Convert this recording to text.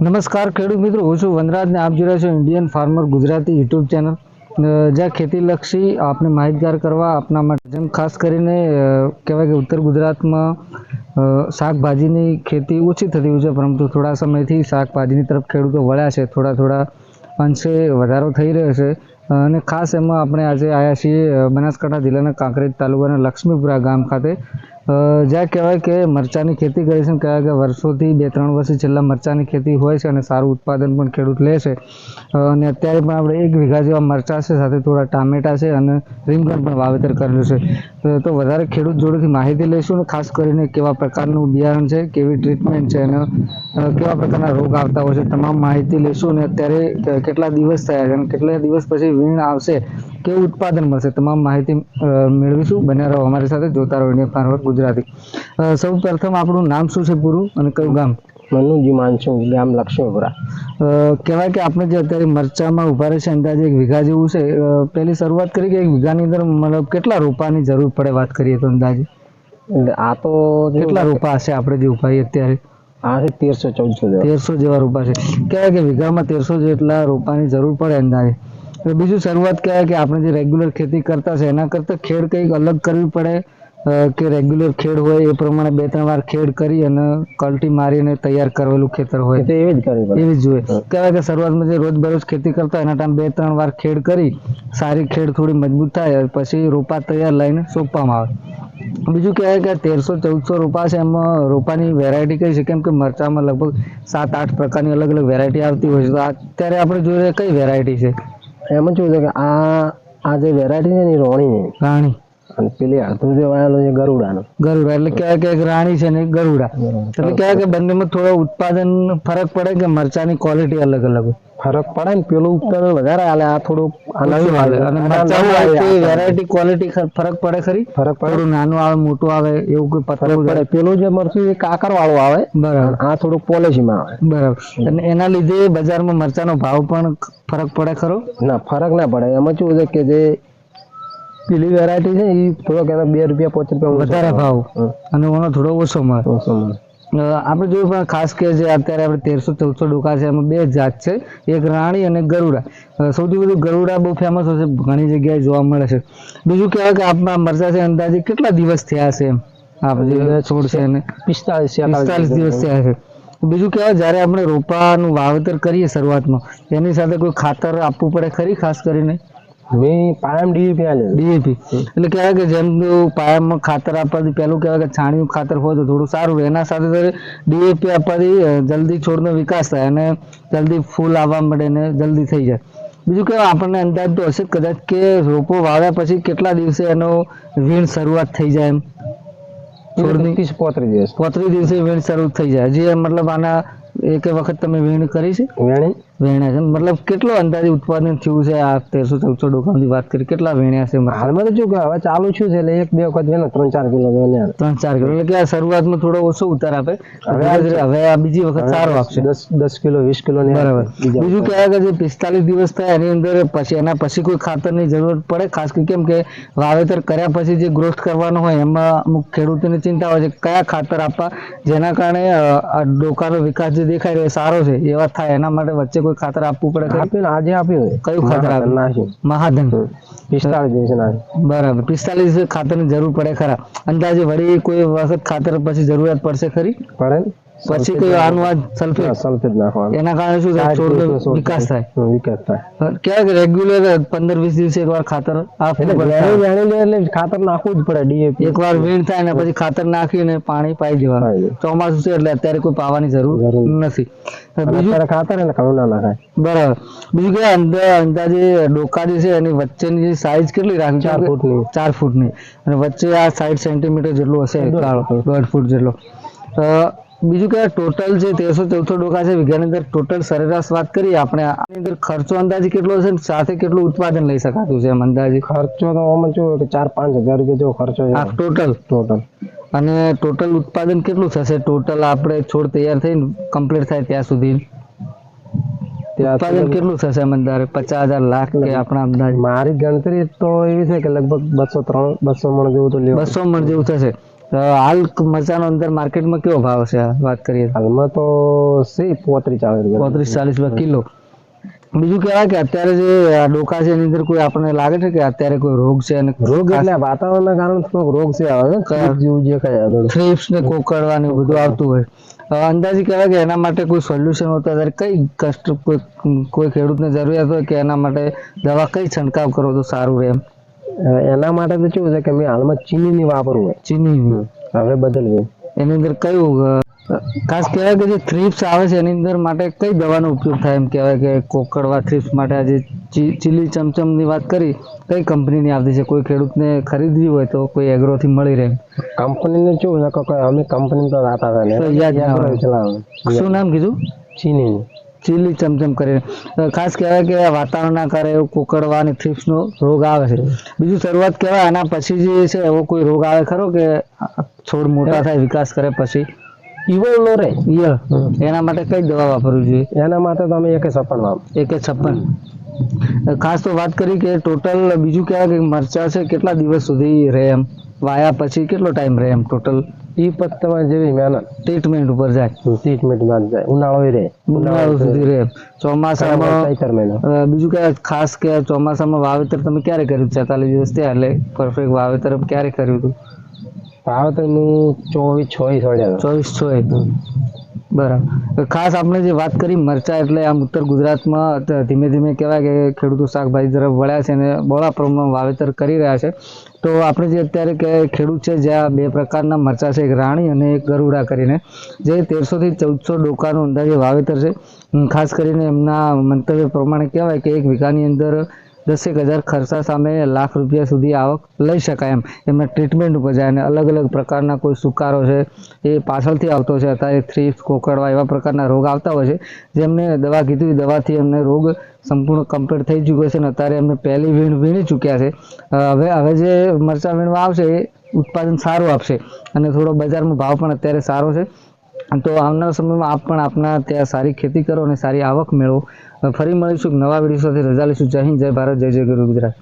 નમસ્કાર ખેડૂત મિત્રો, હું છું વનરાજ ને આપ જોઈ રહ્યા છો Indian farmer Gujarati YouTube channel જ્યાં ખેતીલક્ષી આપને માહિતગાર કરવા આપના માટે, જેમ ખાસ કરીને કહેવાય કે ઉત્તર ગુજરાતમાં શાકભાજીની ખેતી ઓછી થતી હોય છે, પરંતુ થોડા સમયથી શાકભાજીની તરફ ખેડૂતો વળ્યા છે. થોડા થોડા અંશે વધારો થઈ રહ્યો છે. અને ખાસ એમાં આપણે આજે આવ્યા છીએ બનાસકાંઠા જિલ્લાના કાંકરેજ તાલુકાના લક્ષ્મીપુરા ગામ ખાતે. જ્યાં કહેવાય કે મરચાંની ખેતી કરી છે કહેવાય કે વર્ષોથી બે ત્રણ વર્ષથી છેલ્લા મરચાંની ખેતી હોય છે અને સારું ઉત્પાદન પણ ખેડૂત લે છે. અને અત્યારે પણ આપણે એક વીઘા જેવા મરચાં છે, સાથે થોડા ટામેટા છે અને રીંગણ પણ વાવેતર કરેલું છે. તો વધારે ખેડૂત જોડેથી માહિતી લઈશું અને ખાસ કરીને કેવા પ્રકારનું બિયારણ છે, કેવી ટ્રીટમેન્ટ છે અને કેવા પ્રકારના રોગ આવતા હોય છે, તમામ માહિતી લઈશું અને અત્યારે કેટલા દિવસ થયા છે અને કેટલા દિવસ પછી વીણ આવશે કેવું ઉત્પાદન મળશે? તમામ માહિતી મેળવીશું. બન્યા રહો અમારી સાથે. જોતા રહો ઇન્ડિયન ફાર્મર ગુજરાતી. સૌ પ્રથમ આપણું નામ શું છે પૂરું અને કયું ગામ? મનુજી માનસુ ગામ લક્ષ્મીપુરા. કહેવાય કે આપણે જે અત્યારે મરચામાં ઊભા રહેશે અંદાજે એક વીઘા જેવું છે. પહેલી શરૂઆત કરી કે એક વીઘાની અંદર મતલબ કેટલા રોપાની જરૂર પડે વાત કરીએ તો અંદાજે? આ તો કેટલા રોપા હશે આપણે જે ઉપાઈએ અત્યારે? આ છે તેરસો ચૌદસો તેરસો જેવા રોપા છે. કહેવાય કે વીઘામાં તેરસો જેટલા રોપાની જરૂર પડે અંદાજે. તો બીજું શરૂઆત કહેવાય કે આપણે જે રેગ્યુલર ખેતી કરતા છે એના કરતાં ખેડ કંઈક અલગ કરવી પડે કે રેગ્યુલર ખેડ હોય એ પ્રમાણે બે ત્રણ વાર ખેડ કરી અને કલટી મારીને તૈયાર કરેલું ખેતર હોય. તો એવી જ કરવી એવી જ જોઈએ. કહેવાય કે શરૂઆતમાં જે રોજ બરોજ ખેતી કરતા એના ટાઈમ બે ત્રણ વાર ખેડ કરી સારી ખેડ થોડી મજબૂત થાય પછી રોપા તૈયાર લઈને સોંપવામાં આવે. બીજું કહેવાય કે તેરસો ચૌદસો રોપા છે એમાં રોપાની વેરાયટી કઈ છે? કેમ કે મરચામાં લગભગ સાત આઠ પ્રકારની અલગ અલગ વેરાયટી આવતી હોય છે. તો અત્યારે આપણે જોઈએ કઈ વેરાયટી છે? એમાં જોયું છે કે આ આ જે વેરાયટી છે ને એ રોણી છે રાણી. અને પેલી અડધું જે વાયેલો છે ગરુડાનો. ગરુડા એટલે કહેવાય કે રાણી છે ને ગરુડા. એટલે કહેવાય બંનેમાં થોડો ઉત્પાદન ફરક પડે કે મરચાની ક્વોલિટી અલગ અલગ હોય? ફરક પડે ને પેલું ઉત્પાદન વધારે હાલે આ આ. વેરાયટી ક્વોલિટી ફરક પડે ખરી? ફરક પડે. થોડું નાનું આવે મોટું આવે એવું કોઈ પતલું પડે. પેલું જે મરચું એ કાકર વાળું આવે. બરાબર. આ થોડુંક પોલિશીમાં આવે. બરાબર. અને એના લીધે બજારમાં મરચાનો ભાવ પણ ફરક પડે ખરો? ના ફરક ના પડે. એમાં શું છે કે જે પેલી વેરાયટી છે એ થોડો એના બે રૂપિયા પાંચ રૂપિયા વધારે ભાવ. અને ઓનો થોડો ઓછો મળે ઓછો મળે. આપણે જોયું પણ ખાસ કે જે અત્યારે આપણે તેરસો ચૌદસો ડોકા છે એમાં બે જાત છે. એક રાણી અને ગરુડા. સૌથી વધુ ગરુડા બહુ ફેમસ હોય છે ઘણી જગ્યાએ જોવા મળે છે. બીજું કહેવાય કે આપણા મરચા છે અંદાજે કેટલા દિવસ થયા છે એમ? આપણે છોડ છે એને. પિસ્તાલીસ પિસ્તાલીસ દિવસ થયા છે. બીજું કહેવાય જ્યારે આપણે રોપાનું વાવેતર કરીએ શરૂઆતમાં એની સાથે કોઈ ખાતર આપવું પડે ખરી ખાસ કરીને? પાયમ ડીએપી આલે. ડીએપી એટલે કહેવાય કે જેમ પાયામાં ખાતર આપવાથી પહેલું કહેવાય કે છાણિયું ખાતર હોય તો થોડું સારું એના સાથે ડીએપી આપવાથી જલ્દી છોડનો વિકાસ થાય અને જલ્દી ફૂલ આવવા મળે ને જલ્દી થઈ જાય. બીજું કે આપણને અંદાજ તો હશે કદાચ કે રોપો વાવ્યા પછી કેટલા દિવસે એનો વીણ શરૂઆત થઈ જાય એમ. છોડની ત્રીસ પોત્રીસ દિવસ. પોત્રીસ દિવસે વીણ શરૂ થઈ જાય. હજી મતલબ આના એક વખત તમે વીણ કરી છે? વેણી. વેણ્યા છે. મતલબ કેટલો અંદાજે ઉત્પાદન થયું છે આ તેરસો ચૌદસો ડોકાની વાત કરી? કેટલા વેણ્યા છે હાલમાં તો શું કે હવે ચાલુ છું છે? એટલે એક બે વખત વેણે ત્રણ ચાર કિલો વેણ્યા ત્રણ ચાર કિલો. એટલે આ શરૂઆતમાં થોડો ઓછો ઉતાર આપે. હવે આ- બીજી વખત સારો આપશે. દસ દસ કિલો વીસ કિલો ને બરાબર. બીજું કહેવાય કે જે પિસ્તાલીસ દિવસ થાય એની અંદર પછી એના પછી કોઈ ખાતરની જરૂર પડે? ખાસ કરી કેમ કે વાવેતર કર્યા પછી જે ગ્રોથ કરવાનો હોય એમાં અમુક ખેડૂતોને ચિંતા હોય છે કયા ખાતર આપવા? જેના કારણે આ ડોકાનો વિકાસ જે દેખાય રહ્યો સારો છે એવા થાય. એના માટે વચ્ચે કોઈ ખાતર આપવું પડે ખરી? આપ્યું ને આજે આપ્યું કયું ખાતર આપ્યું? નાખ્યું. મહાધન. પિસ્તાળીસ દિવસે નાખ્યું. બરાબર. પિસ્તાલીસ ખાતરની જરૂર પડે ખરા. અંદાજે વળી કોઈ વખત ખાતર પછી જરૂરિયાત પડશે ખરી? પડે? પછી કોઈ આનું સલ્ફેટ. સલ્ફેટ નાખવાનું. એના કારણે શું થાય? છોડનો વિકાસ થાય. વિકાસ થાય. ક્યાંક રેગ્યુલર પંદર વીસ દિવસે એકવાર ખાતર આપવું એટલે પડે. ખાતર નાખવું જ પડે ડીએપી એકવાર વીણ થાય ને પછી ખાતર નાખીને પાણી પાઈ જવાનું. ચોમાસું છે એટલે અત્યારે કોઈ પાવાની જરૂર નથી. બીજું? ખાતર એટલે ઘણું ના નાખાય બરાબર. બીજું કે અંદર અંદાજે ડોકા જે છે એની વચ્ચેની જે સાઈઝ કેટલી રાખવી? ચાર ફૂટની. ચાર ફૂટની. અને વચ્ચે આ સાઈઠ સેન્ટીમીટર જેટલું હશે દોઢ ફૂટ. જેટલો. બીજું કે ટોટલ જે તેરસો ચૌથો ડોકા છે વીઘાની અંદર ટોટલ સરેરાશ વાત કરીએ આપણે આની અંદર ખર્ચો અંદાજે કેટલો છે સાથે કેટલું ઉત્પાદન લઈ શકાતું છે એમ અંદાજે? ખર્ચો તો આમાં જો કે ચાર પાંચ હજાર રૂપિયા જેવો ખર્ચો છે. ટોટલ ટોટલ અને ટોટલ ઉત્પાદન કેટલું થશે? ટોટલ આપણે છોડ તૈયાર થઈને કમ્પ્લીટ થાય ત્યાં સુધી. ઉત્પાદન કેટલું થશે અમદાવાદ પચાસ હજાર લાખ કે આપણા અંદાજ? મારી ગણતરી તો એવી છે કે લગભગ બસો ત્રણ બસો મણ જેવું તો લેવું. બસો મણ જેવું થશે. હાલ મરચાનો અંદર માર્કેટમાં કેવો ભાવ છે? વાત કરીએ હાલમાં તો છે પોત્રીસ ચાલીસ રૂપિયા પોત્રીસ ચાલીસ રૂપિયા કિલો. બીજું કહેવાય કે અત્યારે જે આ ડોકા છે એની અંદર કોઈ આપણને લાગે છે કે અત્યારે કોઈ રોગ છે અને રોગ એટલે વાતાવરણના કારણે થોડોક રોગ છે આવે કયા? જેવું જે આવે થ્રીપ્સ ને કોકડવા ને બધું આવતું હોય. અંદાજી કહેવાય કે એના માટે કોઈ સોલ્યુશન હોય તો અત્યારે કઈ કષ્ટ કોઈ કોઈ ખેડૂતને જરૂરિયાત હોય કે એના માટે દવા કઈ છંટકાવ કરો તો સારું રહે એમ? એના માટે તો કેવું છે કે મેં હાલમાં ચીની ની વાપરું ચીની હવે બદલવી. એની અંદર કયું ખાસ કહેવાય કે જે થ્રીપ્સ આવે છે એની અંદર માટે કઈ દવાનો ઉપયોગ થાય? એમ કહેવાય કે કોકડવા થ્રીપ્સ માટે આજે ચીલી ચીલી ચમચમની વાત કરી કઈ કંપનીની આવતી છે? કોઈ ખેડૂતને ખરીદવી હોય તો કોઈ એગ્રોથી મળી રહે? કંપનીને શું અમે કંપની તો વાત ને. આવે. શું નામ કીધું? ચીનીની. ચીલી ચમચમ કરીને ખાસ કહેવાય કે વાતાવરણના કારણે એવું કોકડવા અને થ્રિપ્સનો રોગ આવે છે. બીજું શરૂઆત કહેવાય આના પછી જે છે એવો કોઈ રોગ આવે ખરો કે છોડ મોટા થાય વિકાસ કરે પછી? ઈવળ રે. ઈયળ એના માટે કઈ દવા વાપરવી જોઈએ? એના માટે તો અમે એક છપ્પન વાપ એકે છપ્પન. ખાસ તો વાત કરી કે ટોટલ બીજું કહેવાય કે મરચા છે કેટલા દિવસ સુધી રહે એમ? વાયા પછી કેટલો ટાઈમ રહે એમ ટોટલ? પત તમારે જેવી મહેનત. ટ્રીટમેન્ટ ઉપર જાય. ટ્રીટમેન્ટમાં જાય. ઉનાળો રહે. ઉનાળો સુધી રહે. ચોમાસામાં બીજું કે ખાસ કે ચોમાસામાં વાવેતર તમે ક્યારે કર્યું છેતાલીસ દિવસ થયા એટલે પરફેક્ટ વાવેતર ક્યારે કર્યું હતું? વાવેતર હું ચોવીસ છવ્વીસ વાળ્યા ચોવીસ છ બરાબર. ખાસ આપણે જે વાત કરી મરચા એટલે આમ ઉત્તર ગુજરાતમાં ધીમે ધીમે કહેવાય કે ખેડૂતો શાકભાજી તરફ વળ્યા છે અને બહોળા પ્રમાણમાં વાવેતર કરી રહ્યા છે. તો આપણે જે અત્યારે કે ખેડૂત છે જ્યાં બે પ્રકારના મરચા છે, એક રાણી અને એક ગરુડા કરીને, જે તેરસોથી ચૌદસો ડોકાનું અંદાજે વાવેતર છે. ખાસ કરીને એમના મંતવ્ય પ્રમાણે કહેવાય કે એક વીઘાની અંદર દસેક હજાર ખર્ચા સામે લાખ રૂપિયા સુધી આવક લઈ શકાય એમ. એમાં ટ્રીટમેન્ટ ઉપર જાય અને અલગ અલગ પ્રકારના કોઈ સુકારો છે એ પાછળથી આવતો છે. અત્યારે થ્રીપ્સ કોકડવા એવા પ્રકારના રોગ આવતા હોય છે. જેમને દવા કીધી દવાથી એમને રોગ સંપૂર્ણ કમ્પ્લીટ થઈ ચૂક્યો છે અને અત્યારે એમને પહેલી વીણ વીણી ચૂક્યા છે. હવે હવે જે મરચાં વીણવા આવશે એ ઉત્પાદન સારું આપશે. અને થોડો બજારમાં ભાવ પણ અત્યારે સારો છે. તો આવનારા સમયમાં આપ પણ આપના ત્યાં સારી ખેતી કરો અને સારી આવક મેળવો. ફરી મળીશું નવા વીડિયો સાથે. રજા લઈશું. જય હિન્દ, જય ભારત, જય જય ગુરુ ગુજરાત.